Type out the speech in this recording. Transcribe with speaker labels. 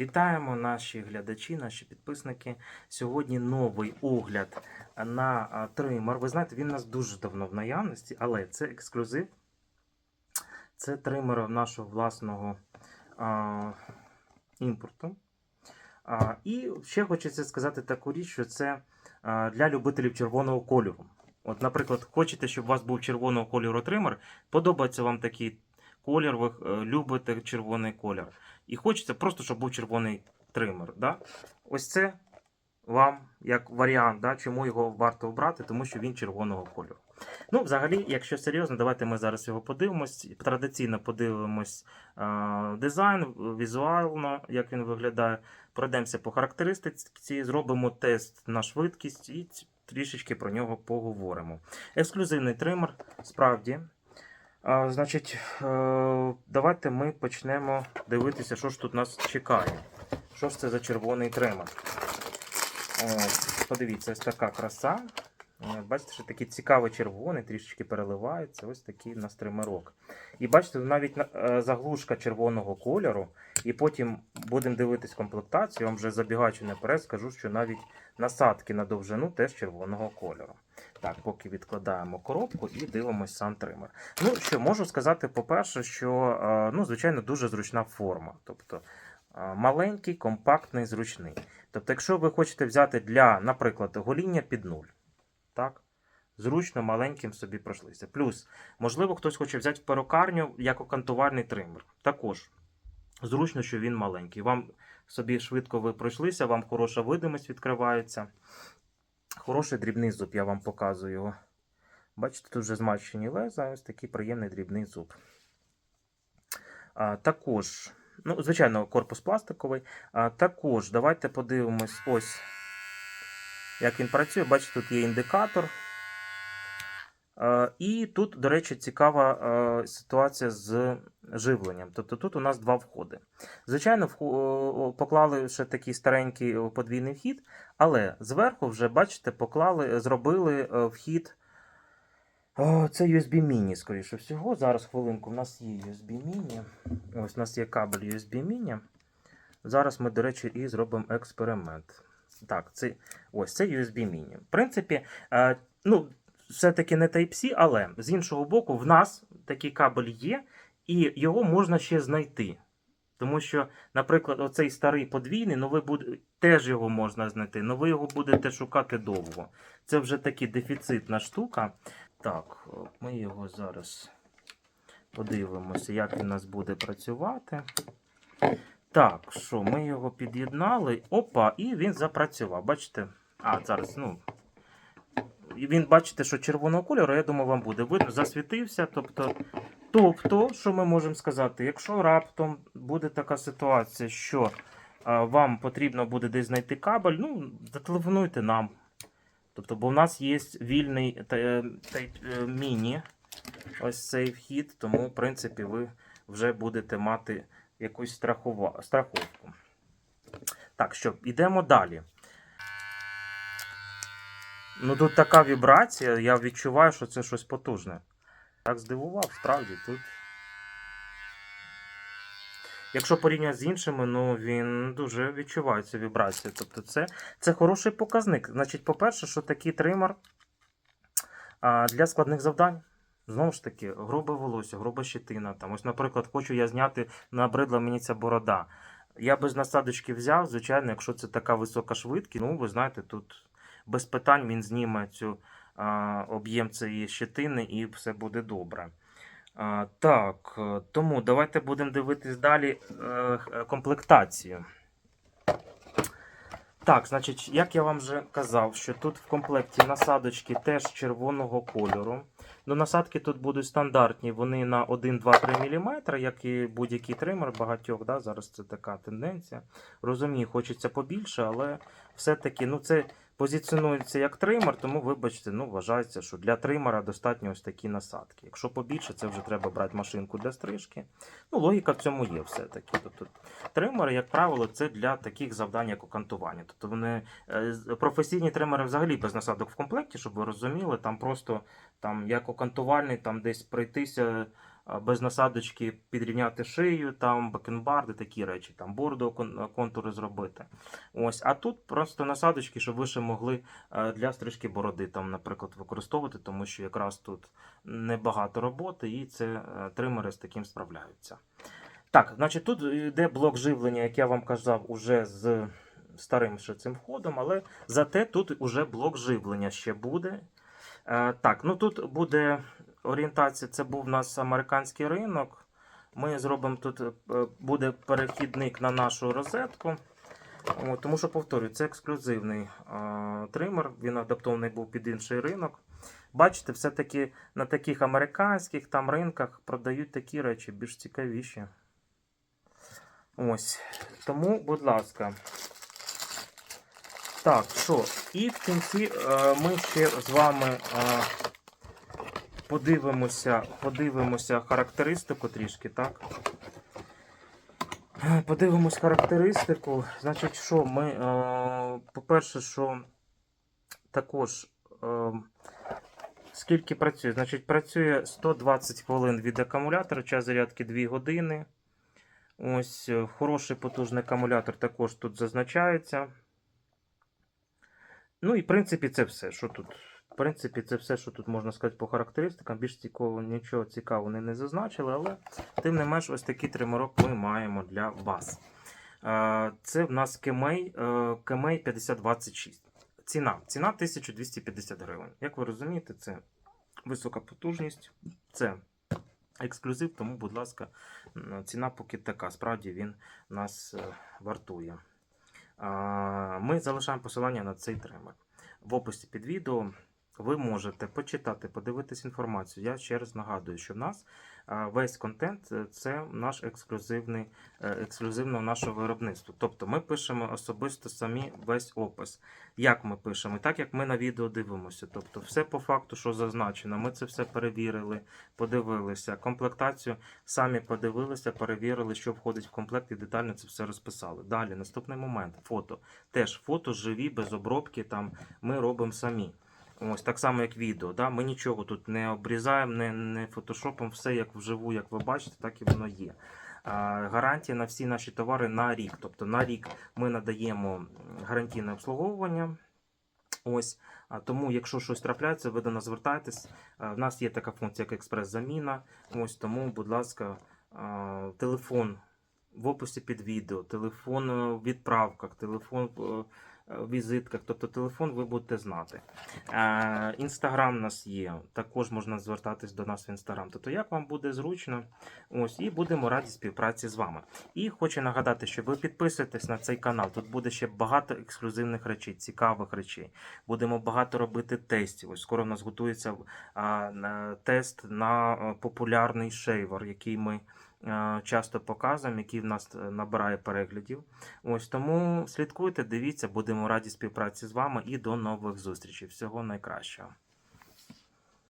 Speaker 1: Вітаємо наші глядачі, наші підписники. Сьогодні новий огляд на тример. Ви знаєте, він у нас дуже давно в наявності, але це ексклюзив. Це тример нашого власного а, імпорту. А, і ще хочеться сказати таку річ, що це для любителів червоного кольору. От, наприклад, хочете, щоб у вас був червоного кольору тример, подобається вам такий колір, ви е, любите червоний колір. І хочеться просто, щоб був червоний тример. Да? Ось це вам як варіант, да, чому його варто обрати, тому що він червоного кольору. Ну, взагалі, якщо серйозно, давайте ми зараз його подивимось. Традиційно подивимось а, дизайн, візуально, як він виглядає. Пройдемося по характеристиці, зробимо тест на швидкість і трішечки про нього поговоримо. Ексклюзивний тример, справді. Значить, е, давайте ми почнемо дивитися, що ж тут нас чекає. Що ж це за червоний тример? Подивіться, ось така краса. Е, Бачите, що такий цікавий червоний, трішечки переливається. Ось такий у нас тримерок. І бачите, навіть е, заглушка червоного кольору. І потім будемо дивитись комплектацію. Я вам вже забігаючи наперед, скажу, що навіть насадки на довжину теж червоного кольору. Так, поки відкладаємо коробку і дивимось сам тример. Ну що, можу сказати, по-перше, що е, ну, звичайно дуже зручна форма. Тобто е, маленький, компактний, зручний. Тобто, якщо ви хочете взяти для, наприклад, гоління під нуль, так? Зручно маленьким собі пройшлися. Плюс, можливо, хтось хоче взяти в перукарню як окантувальний тример. Також зручно, що він маленький. Вам собі швидко ви пройшлися, вам хороша видимість відкривається. Хороший дрібний зуб, я вам показую його. Бачите, тут вже змащені леза, ось такий приємний дрібний зуб. А, також, ну, звичайно, корпус пластиковий. А, також давайте подивимось ось, як він працює. Бачите, тут є індикатор. А, і тут, до речі, цікава ситуація з живленням. Тобто тут у нас два входи. Звичайно, поклали ще такий старенький подвійний вхід, але зверху вже, бачите, поклали, зробили е, вхід. О, це USB Mini, скоріше всього. Зараз хвилинку. У нас є USB Mini. Ось у нас є кабель USB Mini. Зараз ми, до речі, і зробимо експеримент. Так, це, ось це USB Mini. В принципі, е, ну, все-таки не Type-C, але з іншого боку, в нас такий кабель є, і його можна ще знайти. Тому що, наприклад, оцей старий подвійний, ну буде, теж його можна знайти, але ви його будете шукати довго. Це вже таки дефіцитна штука. Так, ми його зараз подивимося, як він у нас буде працювати. Так, що, ми його під'єднали. Опа, і він запрацював. Бачите? А, зараз, ну. Він, бачите, що червоного кольору, я думаю, вам буде видно, засвітився. Тобто, тобто, що ми можемо сказати? Якщо раптом буде така ситуація, що а, вам потрібно буде десь знайти кабель, ну, зателефонуйте нам. Тобто, бо в нас є вільний е, е, міні, ось цей вхід, тому, в принципі, ви вже будете мати якусь страховку. Так, що, йдемо далі. Ну, тут така вібрація, я відчуваю, що це щось потужне. Так здивував, справді тут. Якщо порівняти з іншими, ну він дуже відчувається вібрація. Тобто, це, це хороший показник. Значить, по-перше, що такий тример а, для складних завдань. Знову ж таки, грубе волосся, груба щетина. Там. Ось, наприклад, хочу я зняти, набридла мені ця борода. Я без насадочки взяв, звичайно, якщо це така висока швидкість, ну ви знаєте, тут без питань він зніме цю об'єм цієї щетини і все буде добре. Так, е, тому давайте будемо дивитись далі е, комплектацію. Так, значить, як я вам вже казав, що тут в комплекті насадочки теж червоного кольору. Ну, насадки тут будуть стандартні, вони на 1-2-3 мм, як і будь-який тример багатьох. Да? Зараз це така тенденція. Розумію, хочеться побільше, але все-таки ну, це позиціонується як тример, тому вибачте, ну, вважається, що для тримера достатньо ось такі насадки. Якщо побільше, це вже треба брати машинку для стрижки. Ну, логіка в цьому є все-таки. Тобто, тримери, як правило, це для таких завдань, як окантування. Тобто вони е, професійні тримери взагалі без насадок в комплекті, щоб ви розуміли, там просто там як окантувальний, там десь пройтися а, без насадочки підрівняти шию, там бакенбарди, такі речі, там бордо кон- контури зробити. Ось, а тут просто насадочки, щоб ви ще могли е, для стрижки бороди, там, наприклад, використовувати, тому що якраз тут небагато роботи, і це е, тримери з таким справляються. Так, значить, тут йде блок живлення, як я вам казав, уже з старим ще цим входом, але зате тут уже блок живлення ще буде. Е, так, ну тут буде орієнтація, це був у нас американський ринок. Ми зробимо тут е, буде перехідник на нашу розетку. Тому що, повторюю, це ексклюзивний е, тример, він адаптований був під інший ринок. Бачите, все-таки на таких американських там ринках продають такі речі більш цікавіші. Ось. Тому, будь ласка. Так, що? І в кінці е, ми ще з вами е, подивимося, подивимося характеристику трішки, так? Подивимось характеристику. Значить, що ми, е, по-перше, що також е, скільки працює? Значить, працює 120 хвилин від акумулятора, час зарядки 2 години. Ось е, хороший потужний акумулятор також тут зазначається. Ну і в принципі це все, що тут. В принципі, це все, що тут можна сказати по характеристикам. Більш цікавого, нічого цікавого вони не зазначили, але тим не менш, ось такий тримерок ми маємо для вас. Це в нас Кемей, е, Кемей 5026. Ціна. Ціна 1250 гривень. Як ви розумієте, це висока потужність, це ексклюзив, тому, будь ласка, ціна поки така. Справді він нас е, вартує. Ми залишаємо посилання на цей тример. В описі під відео ви можете почитати, подивитись інформацію. Я ще раз нагадую, що в нас весь контент е, це наш ексклюзивний, е, ексклюзивно нашого виробництва. Тобто ми пишемо особисто самі весь опис. Як ми пишемо, так як ми на відео дивимося. Тобто, все по факту, що зазначено, ми це все перевірили, подивилися. Комплектацію самі подивилися, перевірили, що входить в комплект, і детально це все розписали. Далі, наступний момент фото. Теж фото живі, без обробки. Там ми робимо самі. Ось так само, як відео. Да? Ми нічого тут не обрізаємо, не, не фотошопом, все як вживу, як ви бачите, так і воно є. А, гарантія на всі наші товари на рік. Тобто на рік ми надаємо гарантійне обслуговування. Ось, а тому, якщо щось трапляється, ви до нас звертайтесь. В нас є така функція, як експрес-заміна. Ось тому, будь ласка, телефон в описі під відео, телефон е, в відправках, телефон е, візитках, тобто телефон ви будете знати. Е, Інстаграм у нас є, також можна звертатись до нас в інстаграм. Тобто, як вам буде зручно, ось, і будемо раді співпраці з вами. І хочу нагадати, що ви підписуєтесь на цей канал. Тут буде ще багато ексклюзивних речей, цікавих речей. Будемо багато робити тестів. Ось скоро в нас готується тест на е, популярний шейвер, який ми часто показуємо, який в нас е, набирає переглядів. Ось тому слідкуйте, дивіться, будемо раді співпраці з вами і до нових зустрічей. Всього найкращого.